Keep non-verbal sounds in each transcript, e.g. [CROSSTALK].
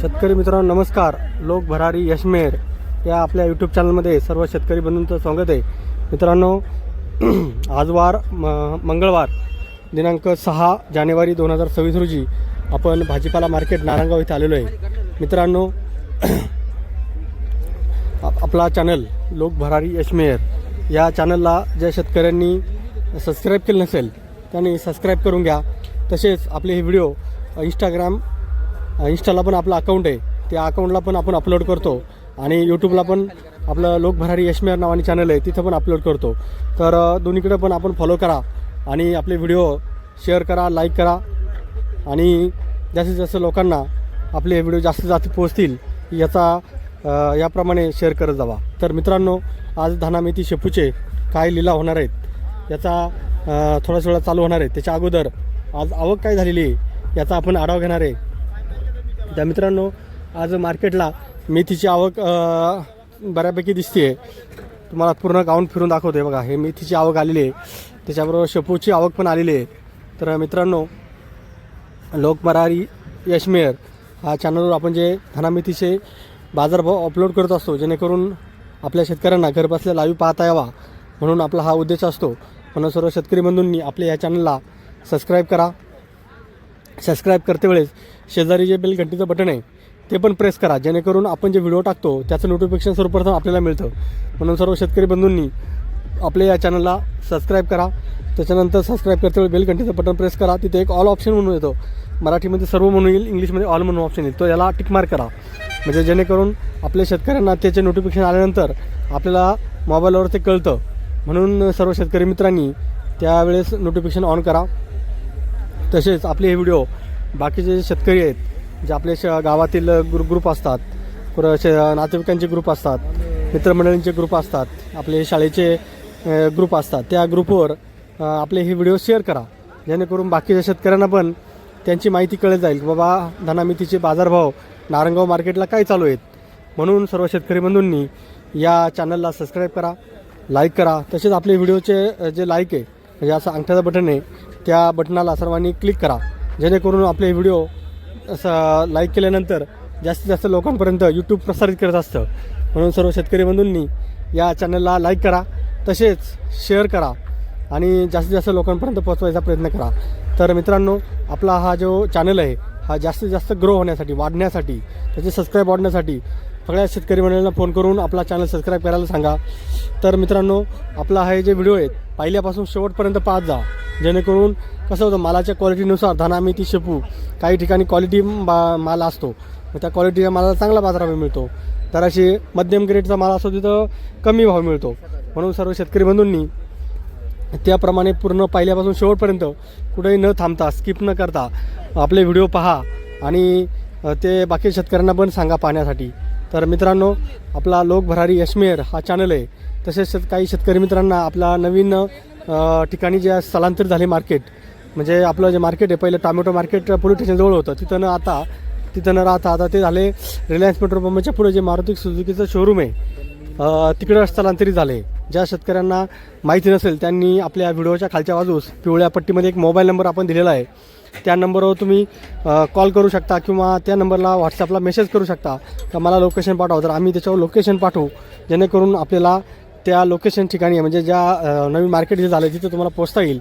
शेतकरी मित्रांनो नमस्कार. लोक भरारी यशमेर या आपल्या यूट्यूब चॅनलमध्ये सर्व शेतकरी बंधूंचं स्वागत आहे. मित्रांनो [CLEARS THROAT] आज वार म- मंगळवार दिनांक सहा जानेवारी दोन हजार सव्वीस रोजी आपण भाजीपाला मार्केट नारायणगाव इथे आलेलो आहे. मित्रांनो [CLEARS THROAT] आप- आपला चॅनल लोक भरारी यशमेर या चॅनलला ज्या शेतकऱ्यांनी सबस्क्राईब केलं नसेल त्यांनी सबस्क्राईब करून घ्या. तसेच आपले हे व्हिडिओ इंस्टाग्राम इंस्टाला पण आपलं अकाउंट आहे. त्या अकाउंटला पण आपण अपलोड करतो. आणि यूट्यूबला पण आपलं लोकभरारी यशमेर नावाने चॅनल आहे. तिथं पण अपलोड करतो. तर दोन्हीकडे पण आपण फॉलो करा. आणि आपले व्हिडिओ शेअर करा लाईक करा. आणि जास्तीत जास्त लोकांना आपले व्हिडिओ जास्तीत जास्त पोहोचतील याचा याप्रमाणे शेअर करत जावा. तर मित्रांनो आज धाना शेपूचे काय लिलाव होणार आहेत याचा थोडासा वेळा चालू होणार आहे. त्याच्या अगोदर आज आवक काय झालेली आहे याचा आपण आढावा घेणार आहे. त्या मित्रांनो आज मार्केटला मेथीची आवक बऱ्यापैकी दिसते तुम्हाला पूर्ण गाऊन फिरून दाखवते बघा. हे मेथीची आवक आलेली आहे. त्याच्याबरोबर शेपूची आवक पण आलेली आहे. तर मित्रांनो लोकमरारी यशमेर हा चॅनलवर आपण जे धनामेथीचे बाजारभाव अपलोड करत असतो जेणेकरून आपल्या शेतकऱ्यांना घरबसल्या लाईव्ह पाहता यावा म्हणून आपला हा उद्देश असतो. म्हणून सर्व शेतकरी बंधूंनी आपल्या या चॅनलला सबस्क्राईब करा. सबस्क्राईब करते वेळेस शेजारी जे बेल घंटीचं बटन आहे ते पण प्रेस करा. जेणेकरून आपण जे व्हिडिओ टाकतो त्याचं नोटिफिकेशन सर्वप्रथम आपल्याला मिळतं. म्हणून सर्व शेतकरी बंधूंनी आपल्या या चॅनलला सबस्क्राईब करा. त्याच्यानंतर सबस्क्राईब करते वेळी बेल घंटीचं बटन प्रेस करा. तिथे एक ऑल ऑप्शन म्हणून येतो. मराठीमध्ये सर्व म्हणून येईल इंग्लिशमध्ये ऑल म्हणून ऑप्शन येईल. तो याला टिक मार्क करा. म्हणजे जेणेकरून आपल्या शेतकऱ्यांना त्याचे नोटिफिकेशन आल्यानंतर आपल्याला मोबाईलवर ते कळतं. म्हणून सर्व शेतकरी मित्रांनी त्यावेळेस नोटिफिकेशन ऑन करा. तसेच आपले हे व्हिडिओ बाकीचे जे शेतकरी आहेत जे आपले श गावातील ग्रु ग्रुप असतात पुरं शे नातेवाईकांचे ग्रुप असतात मित्रमंडळींचे ग्रुप असतात आपले शाळेचे ग्रुप असतात त्या ग्रुपवर आपले हे व्हिडिओ शेअर करा. जेणेकरून बाकीच्या शेतकऱ्यांना पण त्यांची माहिती कळत जाईल की बाबा धनामितीचे बाजारभाव नारंगाव मार्केटला काय चालू आहेत? म्हणून सर्व शेतकरी बंधूंनी या चॅनलला सबस्क्राईब करा लाईक करा. तसेच आपले व्हिडिओचे जे लाईक आहे म्हणजे असं अंगठ्याचं बटन आहे त्या बटनाला सर्वांनी क्लिक करा. जेणेकरून आपले व्हिडिओ असं लाईक केल्यानंतर जास्तीत जास्त लोकांपर्यंत यूट्यूब प्रसारित करत असतं. म्हणून सर्व शेतकरी बंधूंनी या चॅनलला लाईक करा तसेच शेअर करा आणि जास्तीत जास्त लोकांपर्यंत पोहोचवायचा प्रयत्न करा. तर मित्रांनो आपला हा जो चॅनल आहे हा जास्तीत जास्त ग्रो होण्यासाठी वाढण्यासाठी त्याचे सबस्क्राईब वाढण्यासाठी सगळ्या शेतकरी मंडळींना फोन करून आपला चॅनल सबस्क्राईब करायला सांगा. तर मित्रांनो आपला हे जे व्हिडिओ आहेत पहिल्यापासून शेवटपर्यंत पाहत जा. जेणेकरून कसं होतं मालाच्या क्वालिटीनुसार धाना मेथी शेपू काही ठिकाणी क्वालिटी बा माल असतो. मग त्या क्वालिटीच्या मालाला चांगला बाजारभाव मिळतो. तर अशी मध्यम ग्रेडचा माल असतो तिथं कमी भाव मिळतो. म्हणून सर्व शेतकरी बंधूंनी त्याप्रमाणे पूर्ण पहिल्यापासून शेवटपर्यंत कुठेही न थांबता स्किप न करता आपले व्हिडिओ पहा आणि ते बाकी शेतकऱ्यांना पण सांगा पाहण्यासाठी. तर मित्रांनो आपला लोकभरारी यशमेर हा चॅनल आहे. तसेच शेत- काही शेतकरी मित्रांना आपला नवीन ठिकाणी जे स्थलांतरित झाले मार्केट म्हणजे आपलं जे मार्केट आहे पहिलं टॉमॅटो मार्केट पोलीस स्टेशनजवळ होतं. तिथं न आता तिथं न राहता आता ते झाले रिलायन्स पेट्रोल पंपच्या पुढे जे मारुती सुझुकीचं शोरूम आहे. तिकडं स्थलांतरित झाले. ज्या शेतकऱ्यांना माहिती नसेल त्यांनी आपल्या व्हिडिओच्या खालच्या बाजूस पिवळ्या पट्टीमध्ये एक मोबाईल नंबर आपण दिलेला आहे. त्या नंबरवर तुम्ही कॉल करू शकता किंवा त्या नंबरला व्हॉट्सअपला मेसेज करू शकता. का मला लोकेशन पाठवा. तर आम्ही त्याच्यावर लोकेशन पाठवू जेणेकरून आपल्याला त्या लोकेशन ठिकाणी म्हणजे ज्या नवीन मार्केट जे झालं तिथे तुम्हाला पोचता येईल.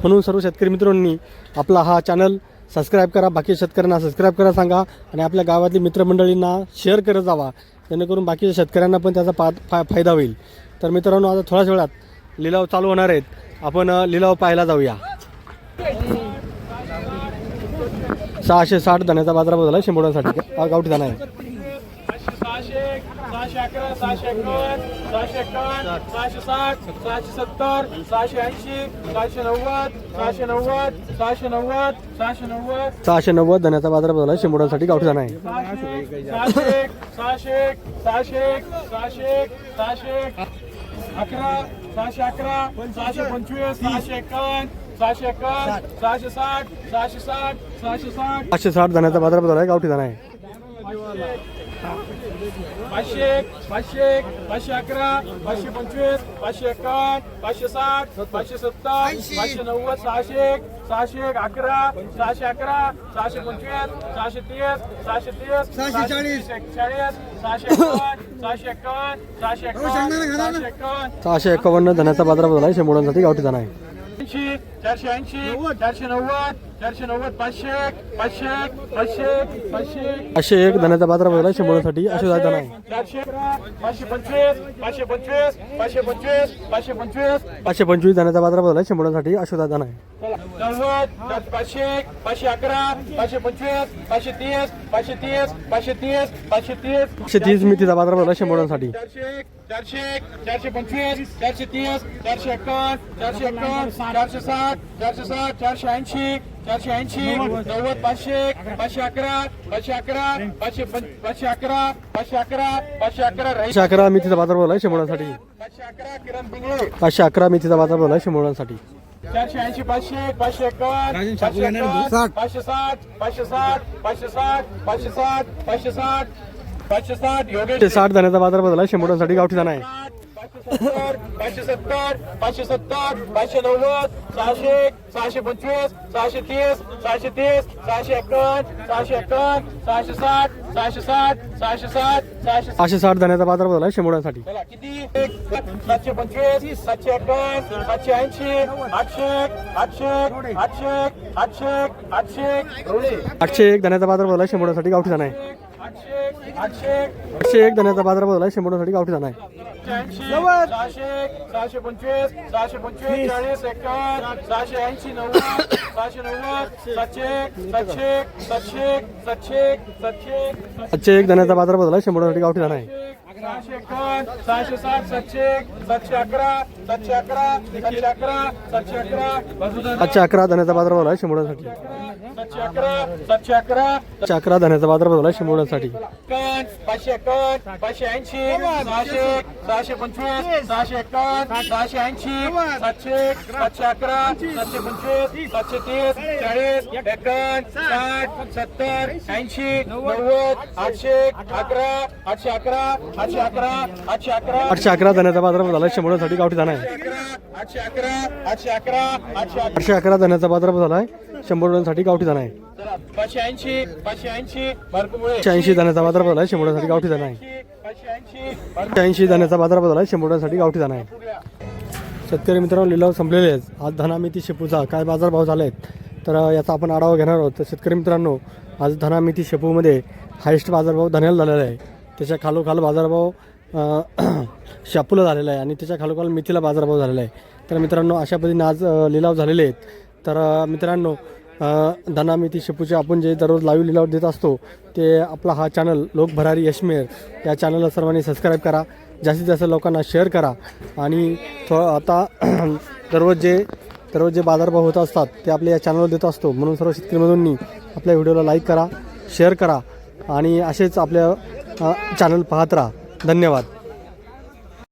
म्हणून सर्व शेतकरी मित्रांनी आपला हा चॅनल सबस्क्राईब करा. बाकी शेतकऱ्यांना सबस्क्राईब करा सांगा. आणि आपल्या गावातली मित्रमंडळींना शेअर करत जावा. जेणेकरून बाकीच्या शेतकऱ्यांना पण त्याचा पा फा फायदा होईल. तर मित्रांनो आता थोड्याच वेळात लिलाव चालू होणार आहेत. आपण लिलाव पाहायला जाऊया. सहाशे साठ धण्याचा बाजारात झाला शंभरासाठी गावठी दाणा आहे. सहाशे अकरा सहाशे एकावन्न सहाशे एकावन्न सहाशे साठ सहाशे सत्तर सहाशे ऐंशी सहाशे नव्वद सहाशे नव्वद सहाशे नव्वद सहाशे नव्वद. सहाशे नव्वद धण्याचा बाजारात झाला. शंभरासाठी गावठी दाणा आहे. सहाशे सहाशे सहाशे सहाशे सहाशे अकरा सहाशे अकरा सहाशे पंचवीस सहाशे एकावन्न सहाशे एकावन्न सहाशे साठ सहाशे साठ सहाशे साठ. पाचशे साठ धण्याचा बाजारात झाला. गावठी दाणा आहे. पाचशे पाचशे पाचशे अकरा पाचशे पंचवीस पाचशे एकावन्न पाचशे साठ पाचशे सत्तर पाचशे नव्वद सहाशे सहाशे एक अकरा सहाशे अकरा सहाशे पंचवीस सहाशे तीस सहाशे तीस सहाशे चाळीस. चाळीस सहाशे एकावन्न सहाशे एकावन्न सहाशे एकावन्न सहाशे एकावन्न. सहाशे एकावन्न धन्याचा बाजारभाव झाला आहे शंभरांसाठी गावठी धना आहे. ऐंशी चारशे ऐंशी चारशे नव्वद चारशे नव्वद पाचशे एक, पाचशे पाचशे पाचशे. पाचशे एक धन्याचा बाजारभाव झाला आहे शंभरांसाठी धना आहे चारशे पाचशे पंचवीस पाचशे पंचवीस पाचशे पंचवीस पाचशे पंचवीस. पाचशे पंचवीस धन्याचा बाजारभाव झाला आहे शंभरांसाठी. अशोक धना आहे नव्वद पाचशे एक पाचशे अकरा पाचशे पंचवीस पाचशे तीस पाचशे तीस पाचशे तीस पाचशे तीस. एकशे तीस मितीचा बाजारभाव झाला आहे शंभरांसाठी. चारशे एक चारशे एक चारशे पंचवीस चारशे तीस चारशे एकावन्न चारशे एकावन्न चारशे साठ चारशे साठ चारशे ऐंशी चारशे ऐंशी नव्वद पाचशे एक पाचशे अकरा पाचशे अकरा पाचशे पाचशे अकरा पाचशे अकरा पाचशे अकरा पाचशे अकरा मितीचा बाजारभाव झाला आहे शंभरांसाठी पाचशे अकरा किरण पिंगळे. पाचशे अकरा मितीचा बाजारभाव झाला आहे शंभरांसाठी चारशे ऐंशी पाचशे पाचशे एकावन्न पाचशे एकावन्न पाचशे साठ पाचशे साठ पाचशे साठ पाचशे साठ पाचशे साठ पाचशे साठ योगेश साठ धन्याचा बाजारभाव झाला आहे शंभरांसाठी गावठी धना आहे. पाचशे सत्तर पाचशे सत्तर पाचशे नव्वद सहाशे एक, सहाशे पंचवीस सहाशे तीस सहाशे तीस सहाशे एकावन्न सहाशे एकावन्न सहाशे साठ सहाशे साठ सहाशे साठ सहाशे सहाशे साठ धन्याचा बाजारभाव झाला आहे किती? सातशे पंचवीस सातशे एकावन्न सातशे ऐंशी आठशे एक, आठशे आठशे आठशे आठशे रोडे. आठशे एक धन्याचा बाजारभाव झाला आहे गावठी धना आहे. आठशे एक, धन्याचा बाजारभाव झाला आहे. शंभरांसाठी गावठी सहाशे सहाशे पंचवीस सहाशे पंचवीस चाळीस सहाशे ऐंशी नव्वद सहाशे नव्वद सातशे एक, सातशे सातशे सातशे सातशे धन्याचा बाजारभाव झाला आहे शंभरांसाठी गावठी धना आहे. सहाशे एकावन्न सहाशे साठ सातशे एक, सातशे अकरा सातशे अकरा सातशे अकरा सातशे अकरा. बाजूला सातशे अकरा धन्याचा बाजारभाव झाला आहे सातशे अकरा सातशे अकरा सातशे अकरा धन्याचा बाजारभाव झाला आहे एकावन्न पाचशे एकावन्न पाचशे ऐंशी सहाशे एक, सहाशे पंचवीस सहाशे एकावन्न सहाशे ऐंशी सातशे एक, सातशे अकरा सातशे पंचवीस सातशे तीस चाळीस एकावन्न साठ सत्तर ऐंशी नव्वद आठशे अकरा आठशे अकरा आठशे अकरा. आठशे अकरा. धन्याचा बाजारभाव झाला. शंभरांसाठी गावठी धना आहे. आठशे अकरा धन्याचा बाजारभाव झाला आहे. शंभरांसाठी गावठी धना आहे. पाचशे ऐंशी पाचशे ऐंशी बारकुमुळे एकशे ऐंशी धन्याचा बाजारभाव झाला आहे. शंभरांसाठी गावठी धना आहे. पाचशे ऐंशी धन्याचा बाजारभाव झाला आहे. शंभरांसाठी गावठी धना आहे. शेतकरी मित्रांनो लिलाव संपलेले आहेत. आज धना मेथी शेपूचा काय बाजारभाव झाले आहेत तर याचा आपण आढावा घेणार आहोत. तर शेतकरी मित्रांनो आज धना मेथी शेपूमध्ये हायेस्ट बाजारभाव धन्याला झालेला आहे. त्याच्या खालोखाल बाजारभाव [CLEARS THROAT] शापूला झालेला आहे आणि त्याच्या खालोखाल मेथीला बाजारभाव झालेला आहे. तर मित्रांनो अशा पद्धतीने आज लिलाव झालेले आहेत. तर मित्रांनो अ, धना मेथी शेपूचे आपण जे दररोज लाईव्ह लिलाव देत असतो ते आपला हा चॅनल लोकभरारी यशमेर या चॅनलला सर्वांनी सबस्क्राईब करा. जास्तीत जास्त लोकांना शेअर करा. आणि थो आता [CLEARS THROAT] दररोज जे दररोज जे बाजारभाव होत असतात ते आपल्या या चॅनलवर देत असतो. म्हणून सर्व शेतकरी बंधूंनी आपल्या व्हिडिओला लाईक करा शेअर करा. आणि असेच आपल्या चॅनल पाहत राहा. धन्यवाद.